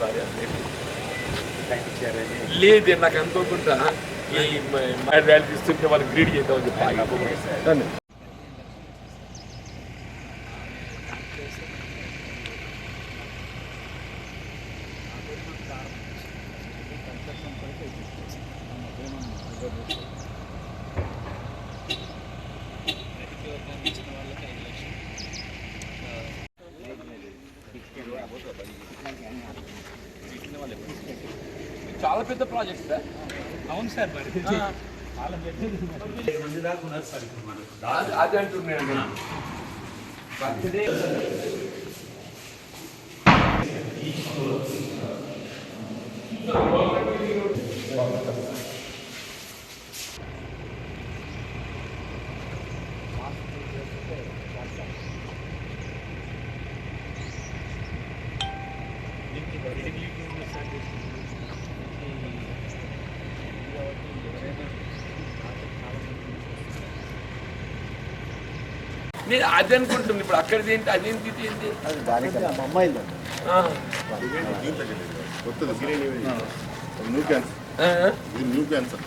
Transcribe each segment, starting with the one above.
ఒకసారి లేదే నాకు అనుకోకుండా ఈ ర్యాలీ ఇస్తుంటే వాళ్ళు గ్రీడ్ చేద్దామని చెప్పి ఆగిపోయాను. చాలా పెద్ద ప్రాజెక్ట్ సార్ అవును సార్ మరి అది అది అంటున్నాను బర్త్డే నేను అది అనుకుంటున్నాను ఇప్పుడు అక్కడిది ఏంటి అదేంటి ఇది ఏంటి? ఆ, కొత్తది గ్రీన్ న్యూ క్యాన్సర్ ఆ, ఇది న్యూ క్యాన్సర్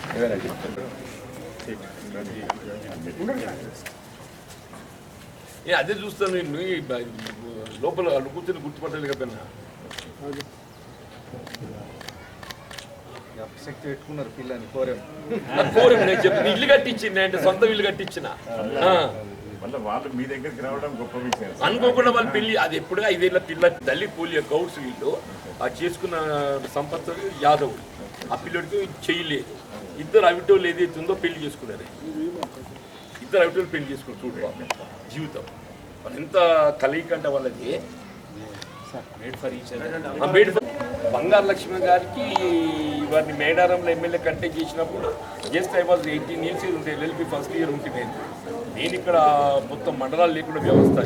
నేను అదే చూస్తాను. లోపల వాళ్ళు కూర్చొని గుర్తుపట్టలేకపోయినా శక్తి పెట్టుకున్నారు పిల్లని కోరం. కోరిక నేను చెప్పిన. ఇల్లు కట్టించింది అంటే సొంత ఇల్లు కట్టించిన. ఆ, మళ్ళీ వాళ్ళు మీ దగ్గరికి రావడం గొప్ప విషయం. అనుకోకుండా వాళ్ళ పెళ్ళి అది ఎప్పుడు ఐదేళ్ళ పిల్ల తల్లి పోలియో గౌడ్స్ వీళ్ళు ఆ చేసుకున్న సంపత్ యాదవ్. ఆ పిల్లడికి చేయలేదు ఇద్దరు అవిటోళ్ళు ఏదైతే ఉందో పెళ్ళి చేసుకున్నారు. ఇద్దరు అవిటోళ్ళు పెళ్ళి చేసుకున్నారు చూడు. జీవితం. వాళ్ళు ఎంత కలయిక అంటే వాళ్ళకి. ఆ మేడ్ ఫర్ బంగారు లక్ష్మి గారికి వారిని మేడారంలో ఎమ్మెల్యే కంటెక్ట్ చేసినప్పుడు just I was eighteen years ఉంటే ఎల్ఎల్పి ఫస్ట్ ఇయర్ ఉంటే నేను. నేను ఇక్కడ మొత్తం మండలాలు లేకుండా వ్యవస్థ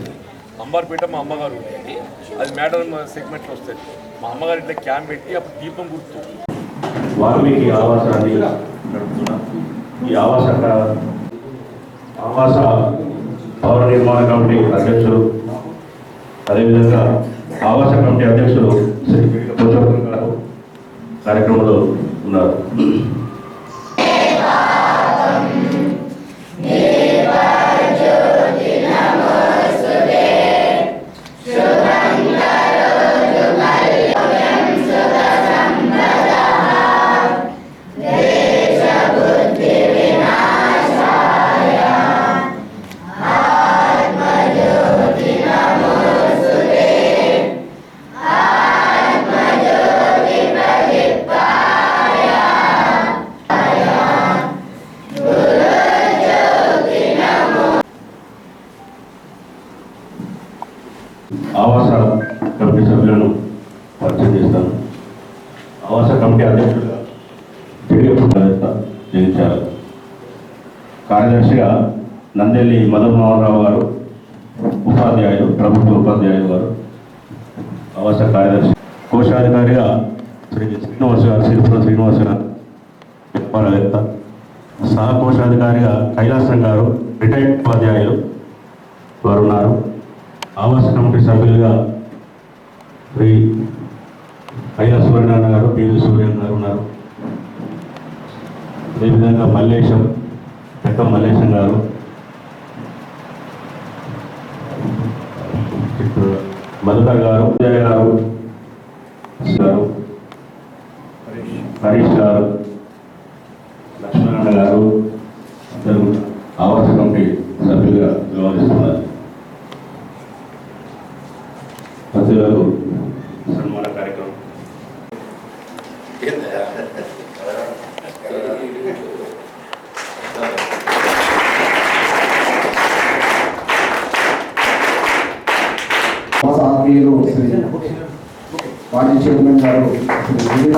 అంబార్పేట మా అమ్మగారు ఉండేది. అది మేడారం సెగ్మెంట్లో వస్తుంది. మా అమ్మగారు ఇట్లా క్యాంప్ పెట్టి అప్పుడు దీపం గుర్తు. వాల్మీకి ఆవాసాన్ని ఈ ఆవాస ఆవాస పౌర నిర్మాణ కమిటీ అధ్యక్షులు అదేవిధంగా ఆవాస కమిటీ అధ్యక్షుడు శ్రీ గారు కార్యక్రమంలో ఉన్నారు. అంజలి మదన్ రావు గారు ఉపాధ్యాయులు ప్రభుత్వ ఉపాధ్యాయుడు గారు ఆవాస కార్యదర్శి కోశాధికారిగా శ్రీ శ్రీనివాస గారు శ్రీపురం శ్రీనివాస గారు వ్యాపారవేత్త సహ కోశాధికారిగా కైలాసం గారు రిటైర్డ్ ఉపాధ్యాయులు వారు ఉన్నారు. ఆవాస కమిటీ సభ్యులుగా శ్రీ ఐలా సూర్యనారాయణ గారు పివి సూర్యన్ గారు ఉన్నారు. అదేవిధంగా మల్లేశం పెద్ద మల్లేశం గారు ఇప్పుడు మధుకర్ గారు ఉదయ్ గారు గారు హరీష్ గారు లక్ష్మణ గారు అందరూ ఆవాస కమిటీ సభ్యులుగా వ్యవహరిస్తున్నారు. ఆత్మీయులు శ్రీ మాజీ చైర్మన్ గారు శ్రీ విజయ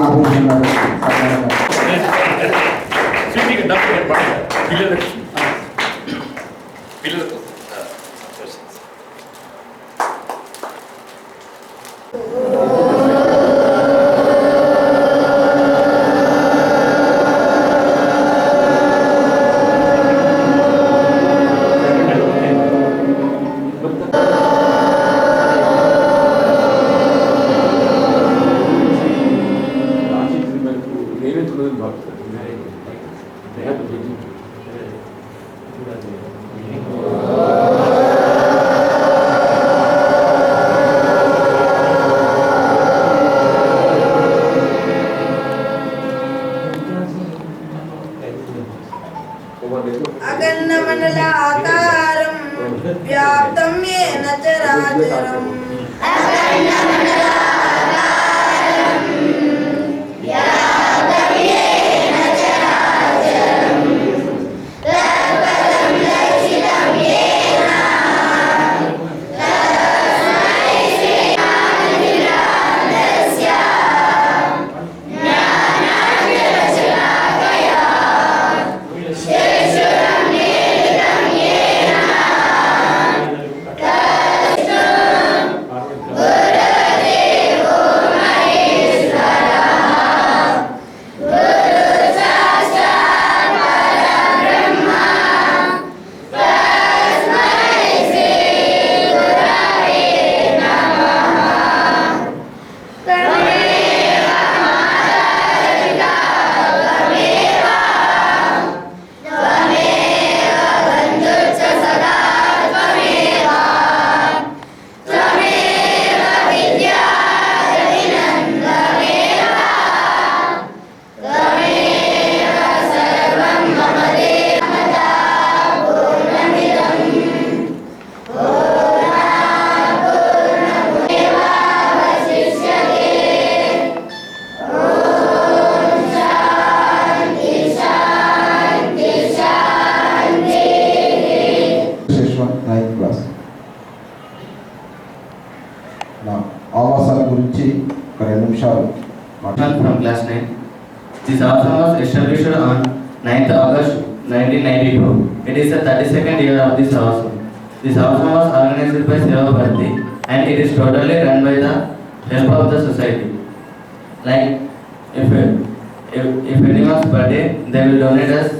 గారు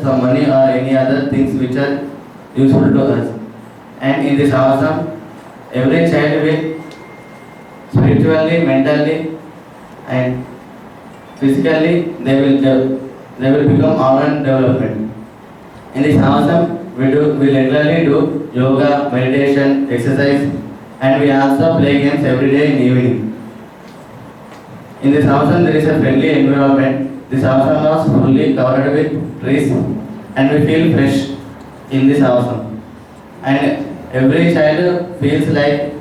us money or any other things which are useful to us. And in this awesome, every child will spiritually, mentally and physically they will they will become all-round development. In this awesome, we do we regularly do yoga, meditation, exercise, and we also play games every day in evening. In this awesome, there is a friendly environment. This awesome was fully covered with trees, and we feel fresh in this awesome. And every child feels like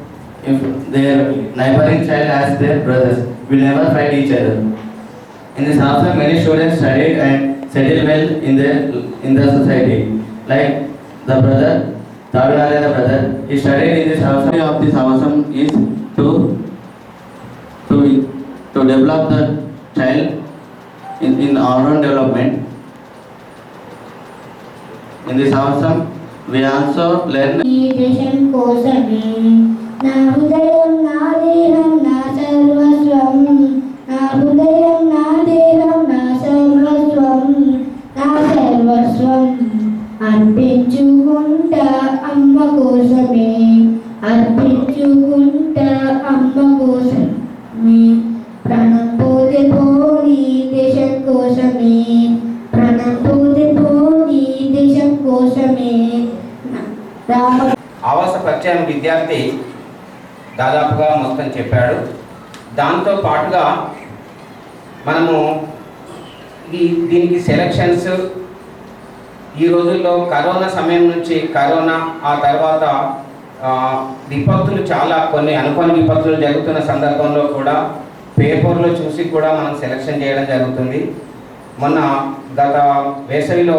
if their neighboring child as their brothers, we never fight each other. In this house, many students studied and settled well in their in the society. Like the brother, Tavinaraya brother, he studied in this house. of this house is to to to develop the child in, in all-round development. In this awesome, we also learn ఈ దేశం కోసమే. నా హృదయం నా దేహం నా సర్వస్వం. నా హృదయం నా దేహం నా సర్వస్వం. నా సర్వస్వం అర్పించుకుంటా అమ్మ కోసమే. అర్పించుకుంటా అమ్మ కోసమే. ప్రాణం పరిచయం విద్యార్థి దాదాపుగా మొత్తం చెప్పాడు. దాంతో పాటుగా మనము ఈ దీనికి సెలక్షన్స్ ఈ రోజుల్లో కరోనా సమయం నుంచి కరోనా ఆ తర్వాత విపత్తులు చాలా కొన్ని అనుకోని విపత్తులు జరుగుతున్న సందర్భంలో కూడా పేపర్లో చూసి కూడా మనం సెలక్షన్ చేయడం జరుగుతుంది. మొన్న గత వేసవిలో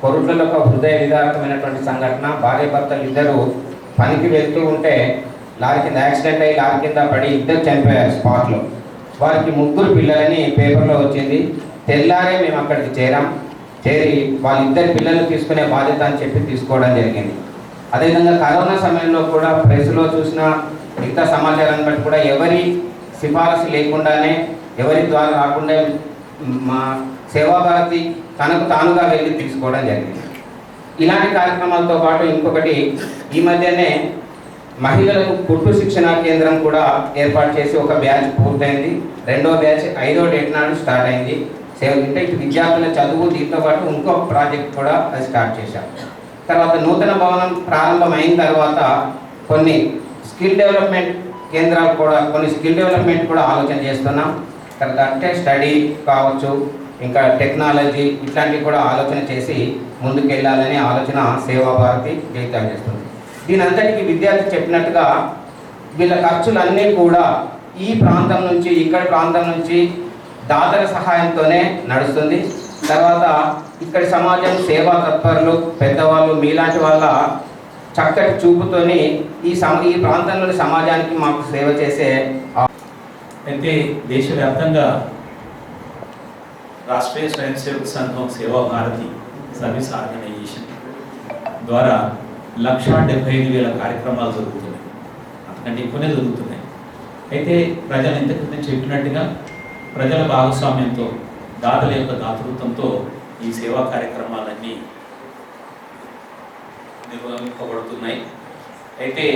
కొరుట్లలో ఒక హృదయ విదారకమైనటువంటి సంఘటన భార్య భర్తలు ఇద్దరు పనికి వెళ్తూ ఉంటే లారీ కింద యాక్సిడెంట్ అయ్యి లారీ కింద పడి ఇద్దరు చనిపోయారు స్పాట్లో. వారికి ముగ్గురు పిల్లలని పేపర్లో వచ్చింది. తెల్లారే మేము అక్కడికి చేరాం. చేరి వాళ్ళిద్దరు పిల్లలు తీసుకునే బాధ్యత అని చెప్పి తీసుకోవడం జరిగింది. అదేవిధంగా కరోనా సమయంలో కూడా ప్రెస్లో చూసిన మిగతా సమాచారాన్ని బట్టి కూడా ఎవరి సిఫారసు లేకుండానే ఎవరి ద్వారా రాకుండా మా సేవాభారతి తనకు తానుగా వెళ్ళి తీసుకోవడం జరిగింది. ఇలాంటి కార్యక్రమాలతో పాటు ఇంకొకటి ఈ మధ్యనే మహిళలకు కుట్టు శిక్షణా కేంద్రం కూడా ఏర్పాటు చేసి ఒక బ్యాచ్ పూర్తయింది. రెండో బ్యాచ్ ఐదో డేట్ నాడు స్టార్ట్ అయింది. అంటే విద్యార్థుల చదువు దీంతో పాటు ఇంకో ప్రాజెక్ట్ కూడా అది స్టార్ట్ చేశాం. తర్వాత నూతన భవనం ప్రారంభమైన తర్వాత కొన్ని స్కిల్ డెవలప్మెంట్ కేంద్రాలు కూడా కొన్ని స్కిల్ డెవలప్మెంట్ కూడా ఆలోచన చేస్తున్నాం. తర్వాత అంటే స్టడీ కావచ్చు ఇంకా టెక్నాలజీ ఇట్లాంటివి కూడా ఆలోచన చేసి ముందుకెళ్ళాలనే ఆలోచన సేవాభారతి జీవితం చేస్తుంది. దీని అంతటికి విద్యార్థి చెప్పినట్టుగా వీళ్ళ ఖర్చులన్నీ కూడా ఈ ప్రాంతం నుంచి ఇక్కడ ప్రాంతం నుంచి దాతల సహాయంతోనే నడుస్తుంది. తర్వాత ఇక్కడ సమాజం సేవా తత్పరులు పెద్దవాళ్ళు మీలాంటి వాళ్ళ చక్కటి చూపుతోని ఈ సమ ఈ ప్రాంతంలోని సమాజానికి మాకు సేవ చేసే అయితే దేశవ్యాప్తంగా రాష్ట్రీయ స్వయం సేవక సంఘం సేవా భారతి సర్వీస్ ఆర్గనైజేషన్ ద్వారా లక్ష డెబ్బై ఐదు వేల కార్యక్రమాలు జరుగుతున్నాయి. అంతకంటే ఎక్కువనే జరుగుతున్నాయి. అయితే ప్రజలు ఇంతకుముందు చెప్పినట్టుగా ప్రజల భాగస్వామ్యంతో దాతల యొక్క దాతృత్వంతో ఈ సేవా కార్యక్రమాలన్నీ నిర్వహింపబడుతున్నాయి. అయితే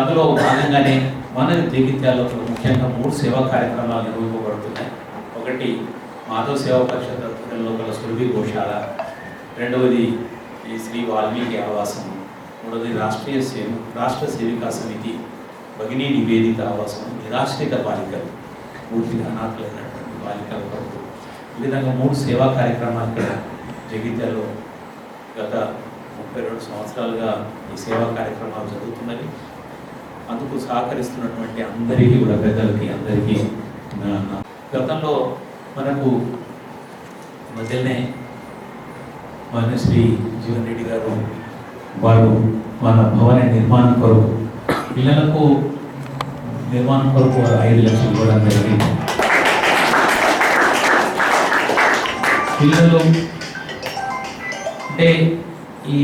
అందులో భాగంగానే మన జగిత్యాలలో ముఖ్యంగా మూడు సేవా కార్యక్రమాలు నిర్వహింపబడుతున్నాయి. ఒకటి మాధవ సేవా పరిషత్ ఆధ్వర్యంలో గల సురభి గోశాల. రెండవది ఈ శ్రీ వాల్మీకి ఆవాసం. మూడవది రాష్ట్రీయ సేవ రాష్ట్ర సేవికా సమితి భగిని నివేదిత ఆవాసం నిరాశ్రిత బాలికలు పూర్తిగా అనాథలైనటువంటి బాలికల కొరకు. ఈ విధంగా మూడు సేవా కార్యక్రమాలు ఇక్కడ జగిత్యాలో గత ముప్పై రెండు సంవత్సరాలుగా ఈ సేవా కార్యక్రమాలు జరుగుతున్నవి. అందుకు సహకరిస్తున్నటువంటి అందరికీ కూడా పెద్దలకి అందరికీ గతంలో మనకు మధ్యనే మన శ్రీ జీవన్ రెడ్డి గారు వారు మన భవన నిర్మాణం కొరకు పిల్లలకు నిర్మాణం కొరకు వారు ఐదు లక్షలు ఇవ్వడం జరిగింది. పిల్లలు అంటే ఈ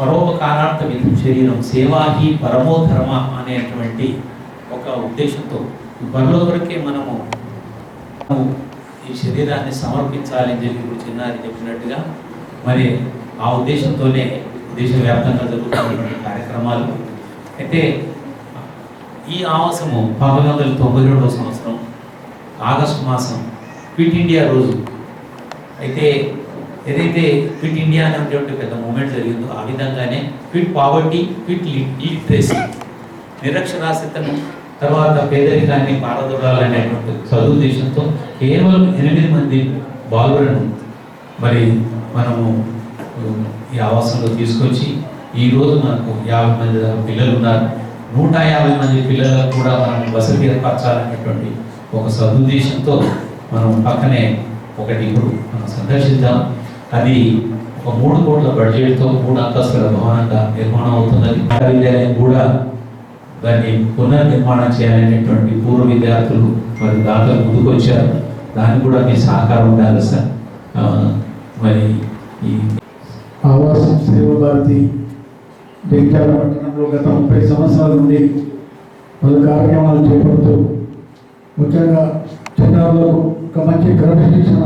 పరోపకారార్థ విధం శరీరం సేవాహి పరమో ధర్మ అనేటువంటి ఒక ఉద్దేశంతో పనుల వరకే మనము ఈ శరీరాన్ని సమర్పించాలి అని చెప్పి ఇప్పుడు చిన్నారి చెప్పినట్టుగా మరి ఆ ఉద్దేశంతోనే దేశవ్యాప్తంగా జరుగుతున్నటువంటి కార్యక్రమాలు. అయితే ఈ ఆవాసము పంతొమ్మిది వందల తొంభై రెండవ సంవత్సరం ఆగస్టు మాసం క్విట్ ఇండియా రోజు. అయితే ఏదైతే క్విట్ ఇండియా అనేటువంటి పెద్ద మూమెంట్ జరిగిందో ఆ విధంగానే క్విట్ పావర్టీ క్విట్ లిటరసీ నిరక్షరాస్యతను తర్వాత పేదరికాన్ని పారదొరాలనేటువంటి సదుద్దేశంతో కేవలం ఎనిమిది మంది బాలులను మరి మనము ఈ ఆవాసంలో తీసుకొచ్చి ఈరోజు మనకు యాభై మంది పిల్లలు ఉన్నారు నూట యాభై మంది పిల్లలకు కూడా మనం వసతి ఏర్పరచాలనేటువంటి ఒక సదుద్దేశంతో మనం పక్కనే ఒకటి ఇప్పుడు మనం సందర్శిద్దాం. అది ఒక మూడు కోట్ల బడ్జెట్తో మూడు అంతస్తుల భవనంగా నిర్మాణం అవుతున్నది. విద్యాలయం కూడా దాన్ని పునర్నిర్మాణం చేయాలనేటువంటి పూర్వ విద్యార్థులు మరి దాంట్లో ముందుకొచ్చారు. దానికి కూడా మీ సహకారం ఉండాలి సార్. మరి ఈ ఆవాసం సేవ భారతి జగిత్యాల పట్టణంలో గత ముప్పై సంవత్సరాల నుండి పలు కార్యక్రమాలు చేపడుతూ ముఖ్యంగా చిన్నారులకు ఒక మంచి క్రమశిక్షణ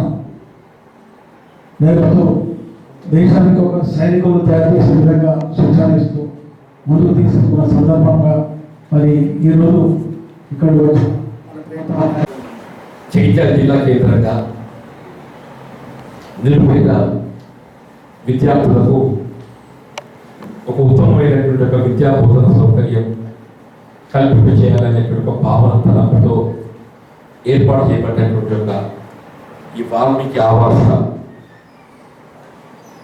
నేర్పుతూ దేశానికి ఒక సైనికులు తయారు చేసే విధంగా శిక్షణ ఇస్తూ ముందుకు తీసుకున్న సందర్భంగా మరి ఈరోజు ఇక్కడ వచ్చి జగిత్యాల జిల్లా కేంద్రంగా నిరుపేద విద్యార్థులకు ఒక ఉత్తమమైనటువంటి ఒక విద్యా బోధన సౌకర్యం కల్పింప చేయాలనేటువంటి ఒక భావన తలంపుతో ఏర్పాటు చేయబడినటువంటి ఒక ఈ వాల్మీకి ఆవాస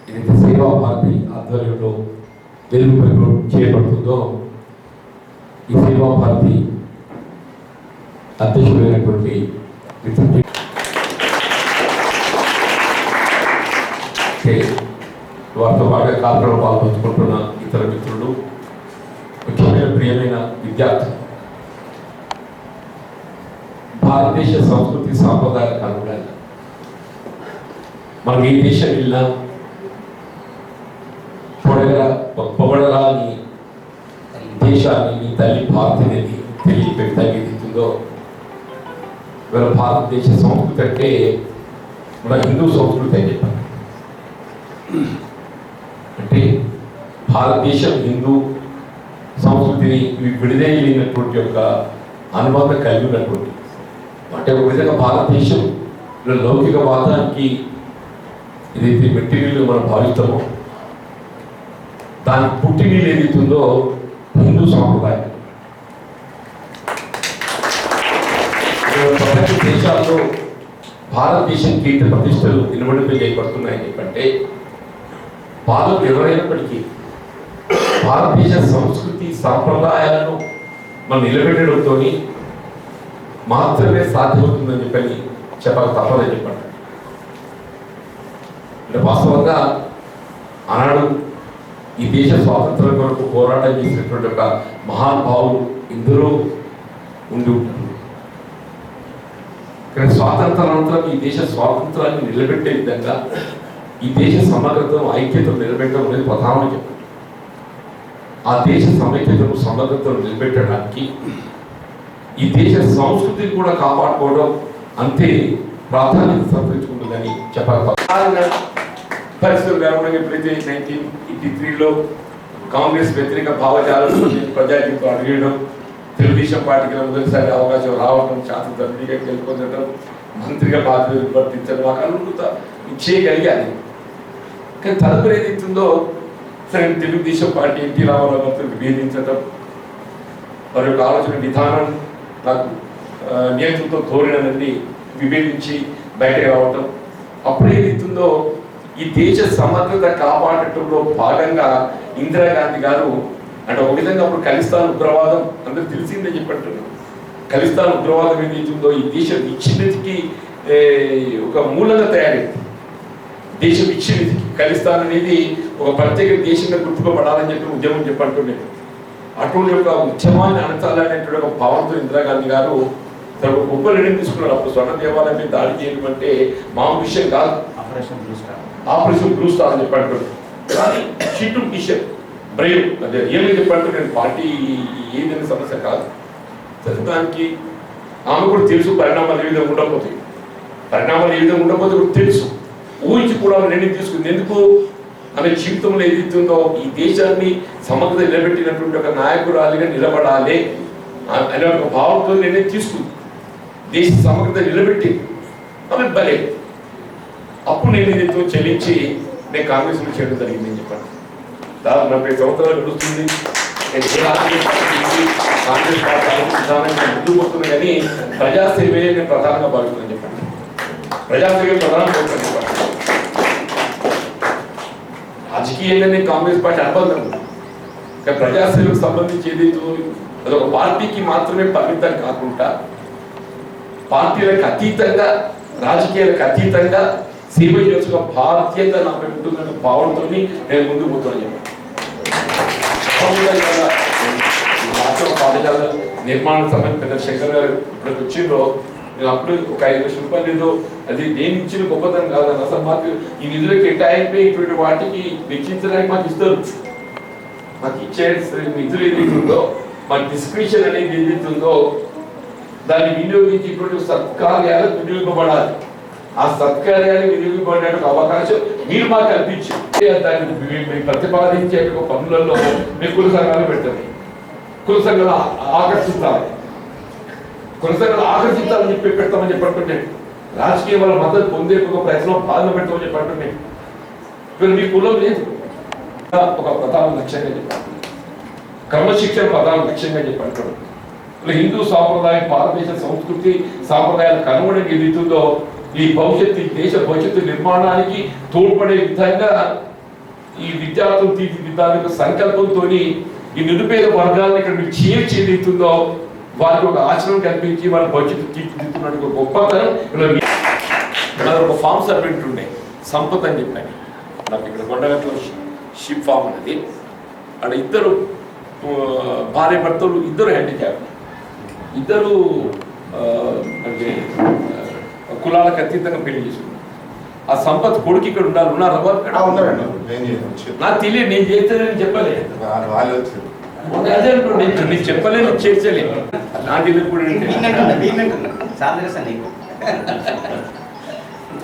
ఏదైతే సేవా భారతి ఆధ్వర్యంలో వెలుగు చేయబడుతుందో ఈ సేవా భారతి అధ్యక్షుడైనటువంటి మిత్రుడి వారితో బాగా కార్యక్రమం పాల్పంచుకుంటున్న ఇతర మిత్రులు ముఖ్యమైన ప్రియమైన విద్యార్థులు. భారతదేశ సంస్కృతి సాంప్రదాయాలకు అనుగుణంగా మనకి ఏ దేశం వెళ్ళినా పొడగల పొగడరా నీ దేశాన్ని మీ తల్లి భారతిని తెలియపెట్టగలుగుతుందో ఇవాళ భారతదేశ సంస్కృతి అంటే మన హిందూ సంస్కృతి అని చెప్పారు అంటే భారతదేశం హిందూ సంస్కృతిని ఇవి విడుదలైనటువంటి యొక్క అనుబంధం కలిగి ఉన్నటువంటి అంటే ఒక విధంగా భారతదేశం లౌకిక వాదానికి ఏదైతే మెటీరియల్ మనం భావిస్తామో దాని పుట్టినీళ్ళు ఏదైతుందో హిందూ సాంప్రదాయం. ప్రపంచ దేశాల్లో భారతదేశం కీర్తి ప్రతిష్టలు నిలబడిపై చేయబడుతున్నాయని చెప్పంటే బాధలు ఎవరైనప్పటికీ భారతదేశ సంస్కృతి సాంప్రదాయాలను మనం నిలబెట్టడంతో మాత్రమే సాధ్యమవుతుందని చెప్పని చెప్పక తప్పదని చెప్పండి. అంటే వాస్తవంగా ఆనాడు ఈ దేశ స్వాతంత్రం కొరకు పోరాటం చేసినటువంటి ఒక మహానుభావులు ఎందరో ఉండి ఉంటారు కానీ స్వాతంత్రానంతరం ఈ దేశ స్వాతంత్రాన్ని నిలబెట్టే విధంగా ఈ దేశ సమగ్రతను ఐక్యతను నిలబెట్టడం అనేది ప్రధానమని చెప్పారు. ఆ దేశ సమైక్యతను సమగ్రతను నిలబెట్టడానికి ఈ దేశ సంస్కృతిని కూడా కాపాడుకోవడం అంతే ప్రాధాన్యత సంతరించుకుంటుందని చెప్పాలి. పరిస్థితులు కారణంగా ఎప్పుడైతే నైన్టీన్ ఎయిటీ త్రీలో కాంగ్రెస్ వ్యతిరేక భావజాలను ప్రజాజీవితం అడిగడం తెలుగుదేశం పార్టీకి మొదటిసారి అవకాశం రావడం శాసనసభ్యుడిగా గెలుపొందడం మంత్రిగా బాధ్యతలు వర్తించడం మాకు అనుకుంటా చేయగలిగాలి కానీ తదుపరి ఏదైతుందో సరే తెలుగుదేశం పార్టీ ఎన్టీ రామారావు గారితో వేధించడం వారి యొక్క ఆలోచన విధానం నాకు నియంత్రణతో ధోరణి విభేదించి బయటకు రావటం అప్పుడు ఏదైతుందో ఈ దేశ సమగ్రత కాపాడటంలో భాగంగా ఇందిరాగాంధీ గారు అంటే ఒక విధంగా అప్పుడు ఖలిస్తాన్ ఉగ్రవాదం అందరూ తెలిసిందే చెప్పంటున్నాను ఖలిస్తాన్ ఉగ్రవాదం ఏదైతుందో ఈ దేశ విచ్ఛిన్నతికి ఒక మూలంగా తయారైంది. దేశ విచ్ఛిన్నతికి. ఖలిస్తాన్ అనేది ఒక ప్రత్యేక దేశంగా గుర్తుపడాలని చెప్పి ఉద్యమం చెప్పంటుండే. అటువంటి ఒక ఉద్యమాన్ని అణచాలనేటువంటి ఒక భావంతో ఇందిరాగాంధీ గారు తన ఒక గొప్ప నిర్ణయం తీసుకున్నారు అప్పుడు స్వర్ణ దేవాలయం మీద దాడి చేయడం అంటే మామూలు విషయం కాదు. Operation Blue Star Operation Blue Star అని చెప్పాడు. కానీ షీటు టీషర్ట్ బ్రేవ్ అదే ఏమని చెప్పాడు నేను పార్టీ ఏదైనా సమస్య కాదు. సరే దానికి ఆమె కూడా తెలుసు పరిణామాలు ఏ విధంగా ఉండకపోతే పరిణామాలు ఏ విధంగా ఉండకపోతే కూడా తెలుసు. ఊహించి కూడా నిర్ణయం తీసుకుంది. ఎందుకు? ఆమె జీవితంలో ఏదైతుందో ఈ దేశాన్ని సమగ్రత నిలబెట్టినటువంటి ఒక నాయకురాలిగా నిలబడాలి అనే ఒక భావంతో నిర్ణయం తీసుకుంది. దేశ సమగ్రత నిలబెట్టి ఆమె భలే అప్పు నేను చెల్లించి నేను కాంగ్రెస్లో చేయడం జరిగిందని చెప్పాను. దాదాపు నలభై సంవత్సరాలు గడుస్తుంది. నేను ఏ రాజకీయ పార్టీకి కాంగ్రెస్ పార్టీ ముందు ముందుకు పోతుంది కానీ ప్రజాసేవే నేను ప్రధానంగా భావిస్తున్నాను చెప్పండి ప్రజాసేవే ప్రధానం భావిస్తాను చెప్పండి రాజకీయంగా నేను కాంగ్రెస్ పార్టీ అనుబంధం కానీ ప్రజాసేవకు సంబంధించి ఏదైతే అదొక పార్టీకి మాత్రమే పరిమితం కాకుండా పార్టీలకు అతీతంగా రాజకీయాలకు అతీతంగా సేవ యొక్క బాధ్యత నాకు ఉంటుందన్న భావనతో నేను ముందుకు పోతున్నాను చెప్పాను పాఠశాల నిర్మాణ సమయం పెద్ద శంకర్ గారు ఇక్కడికి వచ్చిండ్రో నేను అప్పుడు ఒక ఐదు లక్షల రూపాయలు ఏదో అది నేను ఇచ్చిన గొప్పతనం కాదని అసలు మాకు ఈ నిధులు కేటాయింపై ఇటువంటి వాటికి వెచ్చించడానికి మాకు ఇస్తారు. మాకు ఇచ్చే నిధులు ఏదైతుందో మా డిస్క్రిప్షన్ అనేది ఏదైతుందో దాన్ని వినియోగించి ఇటువంటి సత్కార్యాలకు వినియోగపడాలి ఆ సత్కార్యాన్ని వినియోగపడే అవకాశం మీరు మాకు కల్పించి దాన్ని మీ- ప్రతిపాదించే ఒక పనులలో మీ కుల సంఘాలు పెట్టండి కుల సంఘాలు ఆ- ఆకర్షిస్తాయి. కుల సంఘాలు ఆకర్షిస్తామని చెప్పి పెడతామని చెప్పంటుండే. రాజకీయ వాళ్ళ మద్దతు పొందే ఒక ప్రయత్నం పాలన పెడతామని చెప్పంటుండే. ఇప్పుడు మీ కులం లేదు. ఒక ప్రధాన లక్ష్యంగా చెప్పండి. క్రమశిక్షణ ప్రధాన లక్ష్యంగా చెప్పంటాడు. ఇలా హిందూ సాంప్రదాయం భారతదేశ సంస్కృతి సాంప్రదాయాలకు అనుగుణంగా ఎదుగుతుందో ఈ భవిష్యత్తు ఈ దేశ భవిష్యత్తు నిర్మాణానికి తోడ్పడే విధంగా ఈ విద్యార్థులు తీర్చిదిద్దడానికి సంకల్పంతో ఈ నిరుపేద వర్గాలను ఇక్కడ మీరు చేర్చిదిద్దుతుందో వారికి ఒక ఆచరణ కల్పించి వాళ్ళ భవిష్యత్తు తీర్చిదిద్దుతున్నట్టు ఒక గొప్పతనం ఇక్కడ ఒక ఫామ్ సర్వెంట్ ఉండే సంపత్ అని చెప్పాను నాకు ఇక్కడ కొండగట్ల షిప్ ఫామ్ అనేది అక్కడ ఇద్దరు భార్య భర్తలు ఇద్దరు హ్యాండిక్యాప్ ఇద్దరు అంటే కులాలకు అతీతంగా పెళ్ళి చేసుకున్నారు ఆ సంపత్ కొడుకు ఇక్కడ ఉండాలి ఉన్నారు ఎవరు ఇక్కడ? ఉన్నారండి. నేను చేయను. నాకు తెలియదు నేను చేస్తానని చెప్పలేదు. వాళ్ళు- వాళ్ళు వచ్చారు అదే నేను నేను చెప్పలేను చేర్చలేను అలాంటిది కూడా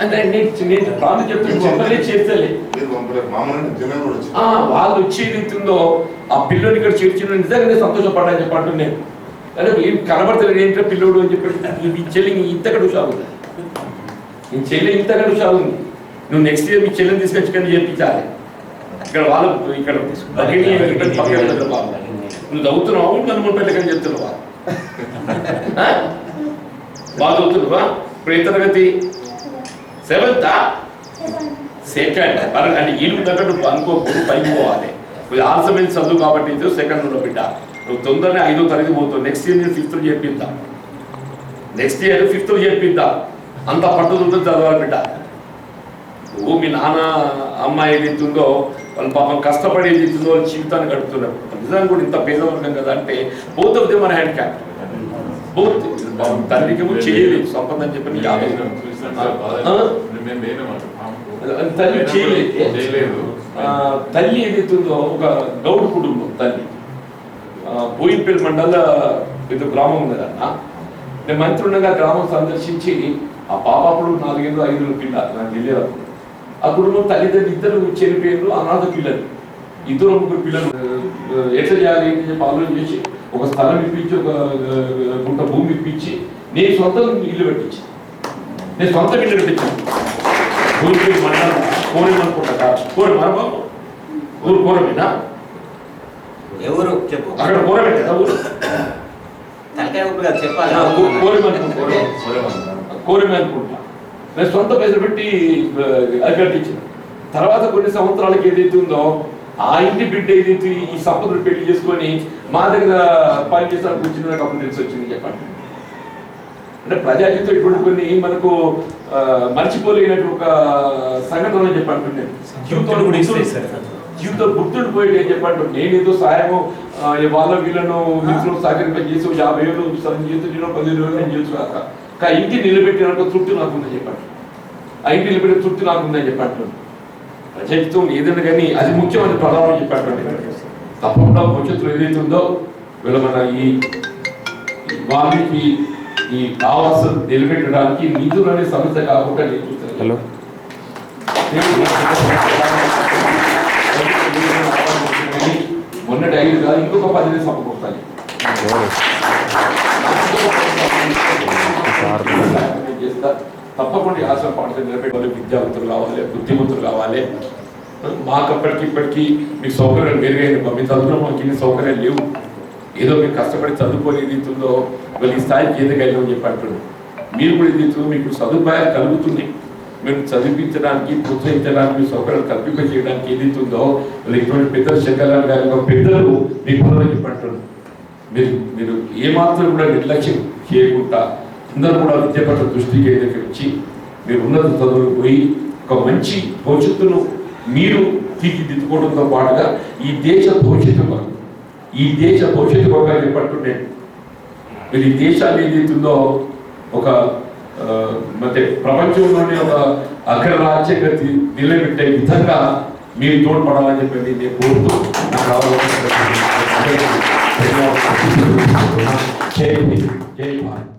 అంటే నేను చెప్తాను చేర్చలేదు వాళ్ళు వచ్చేది ఉందో ఆ పిల్లోని ఇక్కడ చేర్చిన నిజంగానే సంతోషపడ్డా చెప్పంటు నేను అంటే కనబడతలేదు ఏంటంటే పిల్లోడు అని చెప్పి ఈ చెల్లి ఇంతకడు షాగు నీ చెల్లి ఇంతకడు షాగు ఉంది. నువ్వు నెక్స్ట్ ఇయర్ మీ చెల్లిని తీసుకొచ్చి కానీ చేర్పించాలి. ఇక్కడ వాళ్ళు ఇక్కడ. నువ్వు చదువుతున్నావు? నన్ను పెళ్ళకని చెప్తున్నావా? బాగా చదువుతున్నావా? ఇప్పుడు ఏ తరగతి? సెవెంతా సెకండ్ అంటే ఈడు తగ్గట్టు అనుకోకూడదు పైకి పోవాలి. ఇది ఆల్సమైన చదువు కాబట్టి సెకండ్లో బిడ్డ. నువ్వు తొందరనే ఐదో తరగతి పోతావు నెక్స్ట్ ఇయర్ నేను ఫిఫ్త్ చేపిద్దాం నెక్స్ట్ ఇయర్ ఫిఫ్త్ చేపిద్దాం అంత పట్టుదలతో చదవాలి బిడ్డ నువ్వు మీ నాన్న అమ్మ ఏదైతుందో వాళ్ళు పాపం కష్టపడి ఏదైతుందో వాళ్ళ జీవితాన్ని గడుపుతున్నారు. నిజంగా కూడా ఇంత పేదవర్గం కదా అంటే both of our handicap both తండ్రికి చేయలేదు సంపద అని చెప్పి? తల్లి చేయలేదు. తల్లి ఏదైతుందో ఒక గౌడ్ కుటుంబం తల్లి. ఆ, బోయిన్పల్లి మండల ఇది గ్రామం కదా నేను మంత్రి ఉండగా గ్రామం సందర్శించి ఆ పాప అప్పుడు నాలుగేళ్ళు ఐదు పిల్ల నాకు తెలియదు అప్పుడు. ఆ కుటుంబం తల్లిదండ్రులు ఇద్దరు చనిపోయారు అనాథ పిల్లలు. ఇద్దరు ముగ్గురు పిల్లలు. ఎట్లా చేయాలి ఏంటి చెప్పి ఆలోచన చేసి ఒక స్థలం ఇప్పించి ఒక గుంట భూమి ఇప్పించి నేను సొంతం ఇల్లు పెట్టించి నేను సొంత ఇల్లు పెట్టించాను ఊరికి మండలం కోరి అనుకుంటా కోరి మన బాబు ఊరు కోరమేనా ఎవరు చెప్పు. అక్కడ కోరమేనా ఊరు. తలకాయ కాదు, చెప్పాలి. కోరిమ అనుకుంటా కోరిమ అనుకుంటా. నేను సొంత పైసలు పెట్టి కట్టించిన తర్వాత కొన్ని సంవత్సరాలకి ఏదైతే ఉందో ఆ ఇంటి బిడ్డ ఏదైతే ఈ సంపదలు పెళ్ళి చేసుకొని మా దగ్గర పని చేసానికి వచ్చిన నాకు అప్పుడు తెలిసి వచ్చింది చెప్పండి. అంటే ప్రజాజీతం ఇటువంటి కొన్ని మనకు ఆ, మర్చిపోలేనట్టు ఒక సంఘటన చెప్పండి నేను. జీవితంలో జీవితం గుర్తుండిపోయేది ఏం చెప్పండి. నేను ఏదో సాయము వాళ్ళ వీళ్ళను మిత్రులు సహకరింప చేసి ఓ యాభై వేలు నేను పదిహేను వేలు నేను చేసి కాక కా ఇంటి నిలబెట్టిన తృప్తి నాకుందని చెప్పండి. ఆ ఇంటి నిలబెట్టిన తృప్తి నాకుందని చెప్పండి. ప్రజాహితం ఏదైనా కానీ అది ముఖ్యమైన ప్రధానం చెప్పండి. తప్పకుండా భవిష్యత్తులో ఏదైతే ఉందో వీళ్ళ మన ఈ వాల్మీకి ఈ ఆవాస్ నిలబెట్టడానికి నిధులు అనే సమస్య కాకుండా నేను చూస్తాను. హలో. మొన్నటి ఐదు కాదు ఇంకొక పదిహేను చేస్తా తప్పకుండా ఆశ పాఠశాల నిలబెట్టాలి విద్యావంతులు కావాలి బుద్ధిమంతులు కావాలి. మాకు అప్పటికి ఇప్పటికీ మీకు సౌకర్యాలు మెరుగైన మీ చదువులో మాకు ఇన్ని సౌకర్యాలు లేవు. ఏదో మీరు కష్టపడి చదువుకొని రీతిలో ఇస్తుందో వాళ్ళు ఈ స్థాయికి ఎదగలిగామని చెప్పి అంటున్నారు. మీరు కూడా ఇది ఇస్తుందో మీకు సదుపాయాలు కలుగుతున్నాయి. మీరు చదివించడానికి ప్రోత్సహించడానికి మీ సౌకర్యాలు కల్పింపజేయడానికి ఏది ఇస్తుందో ఇటువంటి పెద్దలు శంకర్రావు గారి పెద్దలు మీకు కూడా చెప్పి మీరు మీరు ఏమాత్రం కూడా నిర్లక్ష్యం చేయకుండా అందరూ కూడా విద్య పట్ల దృష్టి కేంద్రీకరించి మీరు ఉన్నత చదువులు పోయి ఒక మంచి భవిష్యత్తును మీరు తీర్చిదిద్దుకోవడంతో పాటుగా ఈ దేశ భవిష్యత్తు కొరకు ఈ దేశ భవిష్యత్తు కొరకు చెప్పంటుండే మీరు ఈ దేశాన్ని ఏదైతుందో ఒక అంటే ప్రపంచంలోనే ఒక అగ్రరాజ్యంగా నిలబెట్టే విధంగా మీరు తోడ్పడాలని చెప్పి నేను కోరుతూ నాకు జై జై భారత్.